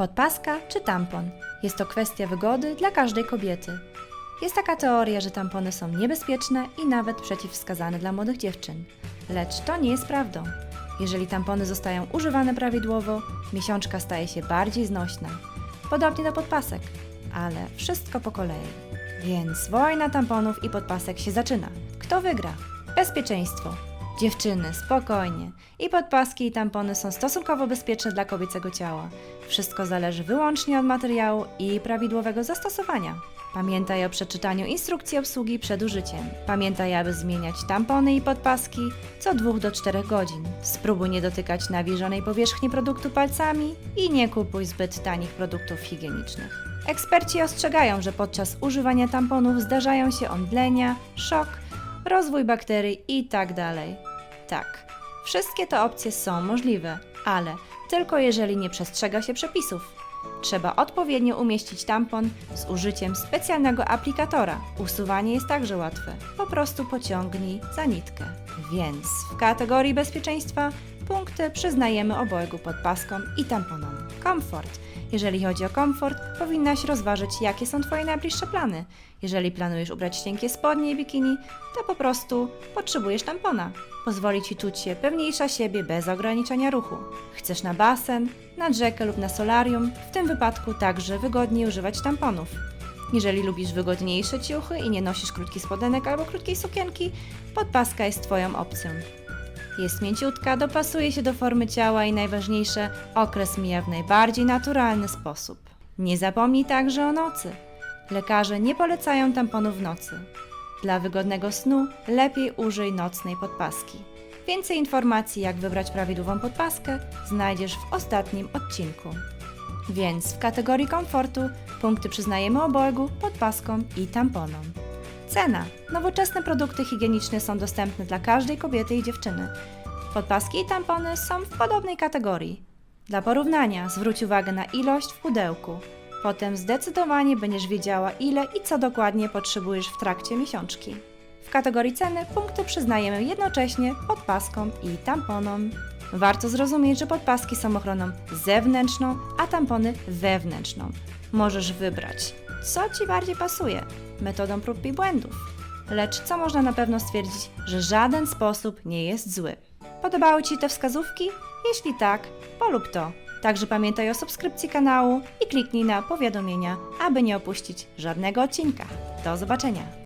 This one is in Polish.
Podpaska czy tampon? Jest to kwestia wygody dla każdej kobiety. Jest taka teoria, że tampony są niebezpieczne i nawet przeciwwskazane dla młodych dziewczyn. Lecz to nie jest prawdą. Jeżeli tampony zostają używane prawidłowo, miesiączka staje się bardziej znośna. Podobnie do podpasek, ale wszystko po kolei. Więc wojna tamponów i podpasek się zaczyna. Kto wygra? Bezpieczeństwo. Dziewczyny, spokojnie. I podpaski i tampony są stosunkowo bezpieczne dla kobiecego ciała. Wszystko zależy wyłącznie od materiału i prawidłowego zastosowania. Pamiętaj o przeczytaniu instrukcji obsługi przed użyciem. Pamiętaj, aby zmieniać tampony i podpaski co 2 do 4 godzin. Spróbuj nie dotykać nawilżonej powierzchni produktu palcami i nie kupuj zbyt tanich produktów higienicznych. Eksperci ostrzegają, że podczas używania tamponów zdarzają się omdlenia, szok, rozwój bakterii i tak. Tak, wszystkie te opcje są możliwe, ale tylko jeżeli nie przestrzega się przepisów. Trzeba odpowiednio umieścić tampon z użyciem specjalnego aplikatora. Usuwanie jest także łatwe. Po prostu pociągnij za nitkę. Więc w kategorii bezpieczeństwa punkty przyznajemy obojgu podpaskom i tamponom. Komfort. Jeżeli chodzi o komfort, powinnaś rozważyć, jakie są Twoje najbliższe plany. Jeżeli planujesz ubrać cienkie spodnie i bikini, to po prostu potrzebujesz tampona. Pozwoli Ci czuć się pewniejsza siebie bez ograniczenia ruchu. Chcesz na basen, na rzekę lub na solarium, w tym wypadku także wygodniej używać tamponów. Jeżeli lubisz wygodniejsze ciuchy i nie nosisz krótkich spodenek albo krótkiej sukienki, podpaska jest Twoją opcją. Jest mięciutka, dopasuje się do formy ciała i najważniejsze, okres mija w najbardziej naturalny sposób. Nie zapomnij także o nocy. Lekarze nie polecają tamponów w nocy. Dla wygodnego snu lepiej użyj nocnej podpaski. Więcej informacji, jak wybrać prawidłową podpaskę, znajdziesz w ostatnim odcinku. Więc w kategorii komfortu punkty przyznajemy obojgu, podpaskom i tamponom. Cena. Nowoczesne produkty higieniczne są dostępne dla każdej kobiety i dziewczyny. Podpaski i tampony są w podobnej kategorii. Dla porównania zwróć uwagę na ilość w pudełku. Potem zdecydowanie będziesz wiedziała, ile i co dokładnie potrzebujesz w trakcie miesiączki. W kategorii ceny punkty przyznajemy jednocześnie podpaskom i tamponom. Warto zrozumieć, że podpaski są ochroną zewnętrzną, a tampony wewnętrzną. Możesz wybrać, co Ci bardziej pasuje, metodą prób i błędów. Lecz co można na pewno stwierdzić, że żaden sposób nie jest zły. Podobały Ci te wskazówki? Jeśli tak, polub to. Także pamiętaj o subskrypcji kanału i kliknij na powiadomienia, aby nie opuścić żadnego odcinka. Do zobaczenia!